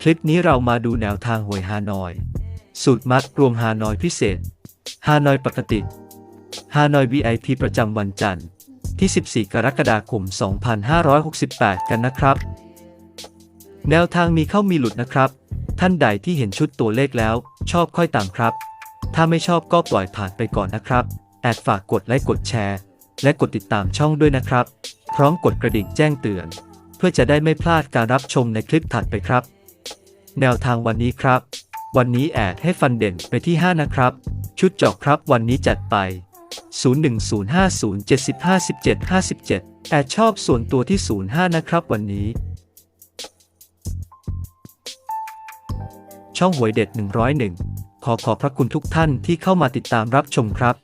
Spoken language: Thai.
คลิปนี้เรามาดูแนวทางหวยฮานอย สูตรมัดรวมฮานอยพิเศษ ฮานอยปกติ ฮานอย VIP ประจำวันจันทร์ที่ 14 กรกฎาคม 2568 กันนะครับ แนวทางมีเข้ามีหลุดนะครับ ท่านใดที่เห็นชุดตัวเลขแล้ว ชอบค่อยตามครับ ถ้าไม่ชอบก็ปล่อยผ่านไปก่อนนะครับแอดฝากกดไลค์กดแชร์ และกดติดตามช่องด้วยนะครับ พร้อมกดกระดิ่งแจ้งเตือน เพื่อจะได้ไม่พลาดการรับชมในคลิปถัดไปครับ แนวทางวันนี้ครับ วันนี้แอดให้ฟันเด่นไปที่ 5 นะครับ ชุดเจอกครับวันนี้จัดไป 01050751757 แอดชอบส่วนตัวที่ 05 นะครับวันนี้ ช่องหวยเด็ด 101 ขอขอบพระคุณทุกท่านที่เข้ามาติดตามรับชมครับ